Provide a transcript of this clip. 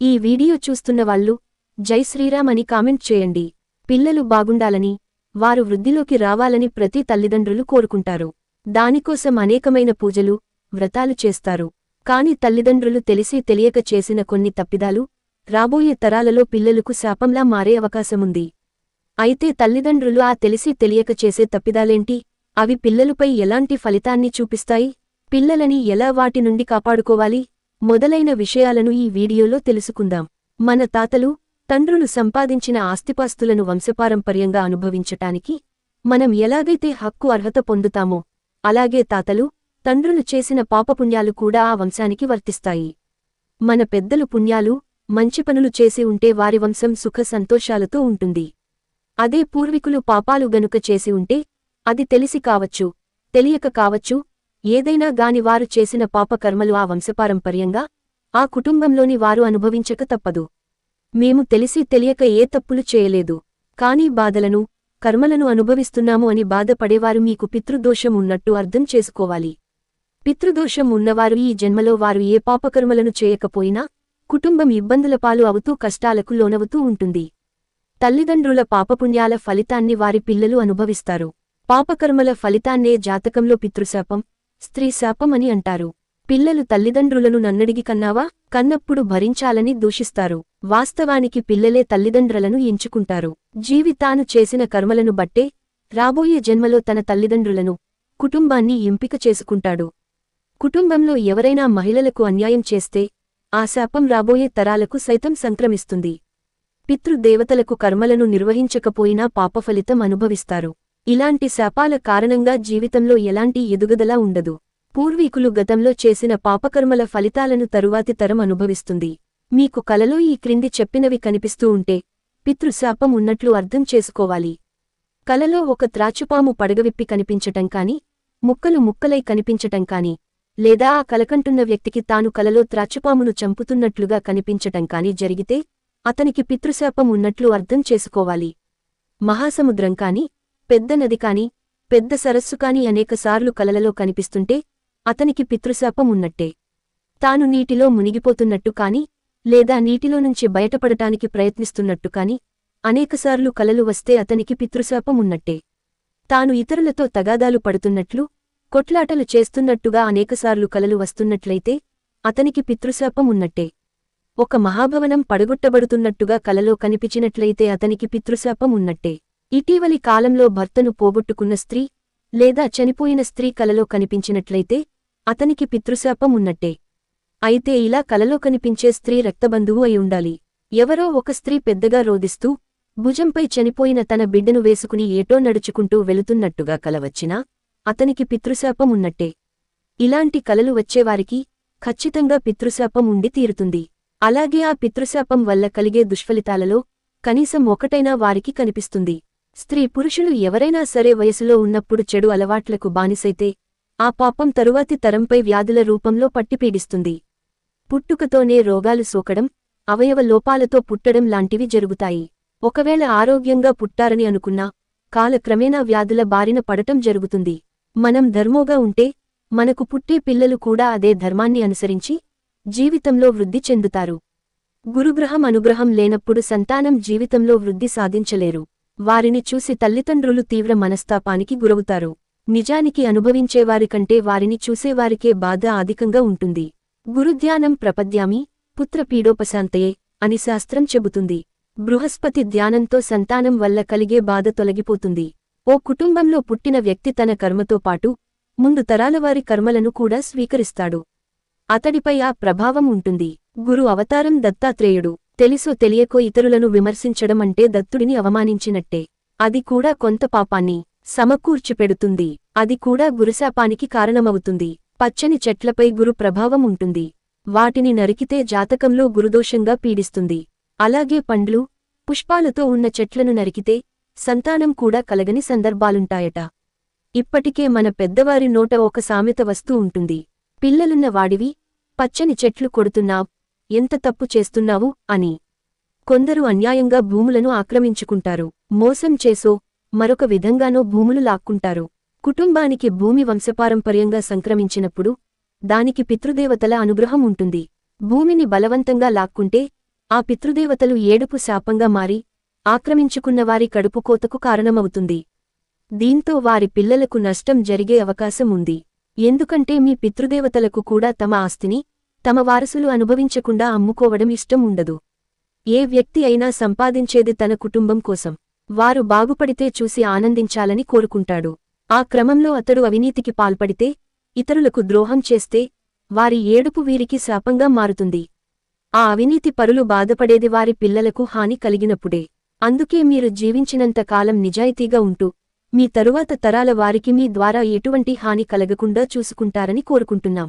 ఈ వీడియో చూస్తున్న వాళ్ళు జై శ్రీరామ్ అని కామెంట్ చేయండి. పిల్లలు బాగుండాలని వారు వృద్ధిలోకి రావాలని ప్రతి తల్లిదండ్రులు కోరుకుంటారు. దానికోసం అనేకమైన పూజలు వ్రతాలు చేస్తారు. కాని తల్లిదండ్రులు తెలిసి తెలియక చేసిన కొన్ని తప్పిదాలు రాబోయే తరాలలో పిల్లలకు శాపంలా మారే అవకాశముంది. అయితే తల్లిదండ్రులు ఆ తెలిసి తెలియక చేసే తప్పిదాలేంటి? అవి పిల్లలపై ఎలాంటి ఫలితాన్ని చూపిస్తాయి? పిల్లలని ఎలా వాటి నుండి కాపాడుకోవాలి? మొదలైన విషయాలను ఈ వీడియోలో తెలుసుకుందాం. మన తాతలు తండ్రులు సంపాదించిన ఆస్తిపాస్తులను వంశపారంపర్యంగా అనుభవించటానికి మనం ఎలాగైతే హక్కు అర్హత పొందుతామో అలాగే తాతలు తండ్రులు చేసిన పాపపుణ్యాలు కూడా ఆ వంశానికి వర్తిస్తాయి. మన పెద్దలు పుణ్యాలు మంచి పనులు చేసి ఉంటే వారి వంశం సుఖ సంతోషాలతో ఉంటుంది. అదే పూర్వీకులు పాపాలు గనుక చేసి ఉంటే అది తెలిసి కావచ్చు తెలియక కావచ్చు ఏదైనా గాని వారు చేసిన పాపకర్మలు ఆ వంశపారంపర్యంగా ఆ కుటుంబంలోని వారు అనుభవించక తప్పదు. మేము తెలిసి తెలియక ఏ తప్పులు చేయలేదు. కానీ బాధలను కర్మలను అనుభవిస్తున్నాము అని బాధపడేవారు మీకు పితృదోషం ఉన్నట్టు అర్థం చేసుకోవాలి. పితృదోషం ఉన్నవారు ఈ జన్మలో వారు ఏ పాపకర్మలను చేయకపోయినా కుటుంబం ఇబ్బందుల పాలు అవుతూ కష్టాలకు లోనవుతూ ఉంటుంది. తల్లిదండ్రుల పాపపుణ్యాల ఫలితాన్ని వారి పిల్లలు అనుభవిస్తారు. పాపకర్మల ఫలితాన్నే జాతకంలో పితృశాపం స్త్రీ శాపమని అంటారు. పిల్లలు తల్లిదండ్రులను నన్నడిగి కన్నావా? కన్నప్పుడు భరించాలని దూషిస్తారు. వాస్తవానికి పిల్లలే తల్లిదండ్రులను ఎంచుకుంటారు. జీవితాను చేసిన కర్మలను బట్టే రాబోయే జన్మలో తన తల్లిదండ్రులను కుటుంబాన్ని ఎంపిక చేసుకుంటాడు. కుటుంబంలో ఎవరైనా మహిళలకు అన్యాయం చేస్తే ఆ శాపం రాబోయే తరాలకు సైతం సంక్రమిస్తుంది. పితృదేవతలకు కర్మలను నిర్వహించకపోయినా పాపఫలితం అనుభవిస్తారు. ఇలాంటి శాపాల కారణంగా జీవితంలో ఎలాంటి ఎదుగుదల ఉండదు. పూర్వీకులు గతంలో చేసిన పాపకర్మల ఫలితాలను తరువాతి తరం అనుభవిస్తుంది. మీకు కలలో ఈ క్రింది చెప్పినవి కనిపిస్తూ ఉంటే పితృశాపం ఉన్నట్లు అర్థం చేసుకోవాలి. కలలో ఒక త్రాచుపాము పడగవిప్పి కనిపించటం కాని ముక్కలు ముక్కలై కనిపించటం కాని లేదా ఆ కలకంటున్న వ్యక్తికి తాను కలలో త్రాచుపామును చంపుతున్నట్లుగా కనిపించటం కాని జరిగితే అతనికి పితృశాపం ఉన్నట్లు అర్థం చేసుకోవాలి. మహాసముద్రం కాని పెద్ద నది కాని పెద్ద సరస్సు కాని అనేకసార్లు కలలలో కనిపిస్తుంటే అతనికి పితృశాపం ఉన్నట్టే. తాను నీటిలో మునిగిపోతున్నట్టు కాని లేదా నీటిలో నుంచి బయటపడటానికి ప్రయత్నిస్తున్నట్టు కాని అనేకసార్లు కలలు వస్తే అతనికి పితృశాపం ఉన్నట్టే. తాను ఇతరులతో తగాదాలు పడుతున్నట్లు కొట్లాటలు చేస్తున్నట్టుగా అనేకసార్లు కలలు వస్తున్నట్లయితే అతనికి పితృశాపం ఉన్నట్టే. ఒక మహాభవనం పడగొట్టబడుతున్నట్టుగా కలలో కనిపించినట్లయితే అతనికి పితృశాపం ఉన్నట్టే. ఇటీవలి కాలంలో భర్తను పోగొట్టుకున్న స్త్రీ లేదా చనిపోయిన స్త్రీ కలలో కనిపించినట్లయితే అతనికి పితృశాపం ఉన్నట్టే. అయితే ఇలా కలలో కనిపించే స్త్రీ రక్తబంధువు అయి ఉండాలి. ఎవరో ఒక స్త్రీ పెద్దగా రోదిస్తూ భుజంపై చనిపోయిన తన బిడ్డను వేసుకుని ఏటో నడుచుకుంటూ వెళుతున్నట్టుగా కలవచ్చినా అతనికి పితృశాపం ఉన్నట్టే. ఇలాంటి కలలు వచ్చేవారికి ఖచ్చితంగా పితృశాపం ఉండి తీరుతుంది. అలాగే ఆ పితృశాపం వల్ల కలిగే దుష్ఫలితాలలో కనీసం ఒకటైనా వారికి కనిపిస్తుంది. స్త్రీ పురుషులు ఎవరైనా సరే వయసులో ఉన్నప్పుడు చెడు అలవాట్లకు బానిసైతే ఆ పాపం తరువాతి తరంపై వ్యాధుల రూపంలో పట్టిపీడిస్తుంది. పుట్టుకతోనే రోగాలు సోకడం అవయవ లోపాలతో పుట్టడం లాంటివి జరుగుతాయి. ఒకవేళ ఆరోగ్యంగా పుట్టారని అనుకున్నా కాలక్రమేణా వ్యాధుల బారిన పడటం జరుగుతుంది. మనం ధర్మోగా ఉంటే మనకు పుట్టే పిల్లలు కూడా అదే ధర్మాన్ని అనుసరించి జీవితంలో వృద్ధి చెందుతారు. గురుగ్రహం అనుగ్రహం లేనప్పుడు సంతానం జీవితంలో వృద్ధి సాధించలేరు. వారిని చూసి తల్లిదండ్రులు తీవ్ర మనస్తాపానికి గురవుతారు. నిజానికి అనుభవించేవారికంటే వారిని చూసేవారికే బాధ అధికంగా ఉంటుంది. గురుధ్యానం ప్రపద్యామి పుత్రపీడోపశాంతయే అని శాస్త్రం చెబుతుంది. బృహస్పతి ధ్యానంతో సంతానం వల్ల కలిగే బాధ తొలగిపోతుంది. ఓ కుటుంబంలో పుట్టిన వ్యక్తి తన కర్మతో పాటు ముందు తరాలవారి కర్మలను కూడా స్వీకరిస్తాడు. అతడిపై ఆ ప్రభావం ఉంటుంది. గురు అవతారం దత్తాత్రేయుడు. తెలుసో తెలియకో ఇతరులను విమర్శించడం అంటే దత్తుడిని అవమానించినట్టే. అది కూడా కొంత పాపాన్ని సమకూర్చిపెడుతుంది. అది కూడా గురుశాపానికి కారణమవుతుంది. పచ్చని చెట్లపై గురు ప్రభావం ఉంటుంది. వాటిని నరికితే జాతకంలో గురుదోషంగా పీడిస్తుంది. అలాగే పండ్లు పుష్పాలతో ఉన్న చెట్లను నరికితే సంతానం కూడా కలగని సందర్భాలుంటాయట. ఇప్పటికే మన పెద్దవారి నోట ఒక సామెత వస్తూ ఉంటుంది. పిల్లలున్న వాడివి పచ్చని చెట్లు కొడుతున్నావ్ ఎంత తప్పు చేస్తున్నావు అని. కొందరు అన్యాయంగా భూములను ఆక్రమించుకుంటారు. మోసం చేసో మరొక విధంగానో భూములు లాక్కుంటారు. కుటుంబానికి భూమి వంశపారంపర్యంగా సంక్రమించినప్పుడు దానికి పితృదేవతల అనుగ్రహం ఉంటుంది. భూమిని బలవంతంగా లాక్కుంటే ఆ పితృదేవతలు ఏడుపు శాపంగా మారి ఆక్రమించుకున్న వారి కారణమవుతుంది. దీంతో వారి పిల్లలకు నష్టం జరిగే అవకాశం ఉంది. ఎందుకంటే మీ పితృదేవతలకు కూడా తమ ఆస్తిని తమ వారసులు అనుభవించకుండా అమ్ముకోవడం ఇష్టం ఉండదు. ఏ వ్యక్తి అయినా సంపాదించేది తన కుటుంబం కోసం. వారు బాగుపడితే చూసి ఆనందించాలని కోరుకుంటాడు. ఆ క్రమంలో అతడు అవినీతికి పాల్పడితే ఇతరులకు ద్రోహం చేస్తే వారి ఏడుపు వీరికి శాపంగా మారుతుంది. ఆ అవినీతి పరులు బాధపడేది వారి పిల్లలకు హాని కలిగినప్పుడే. అందుకే మీరు జీవించినంత కాలం నిజాయితీగా ఉంటూ మీ తరువాత తరాల వారికి మీ ద్వారా ఎటువంటి హాని కలగకుండా చూసుకుంటారని కోరుకుంటున్నాం.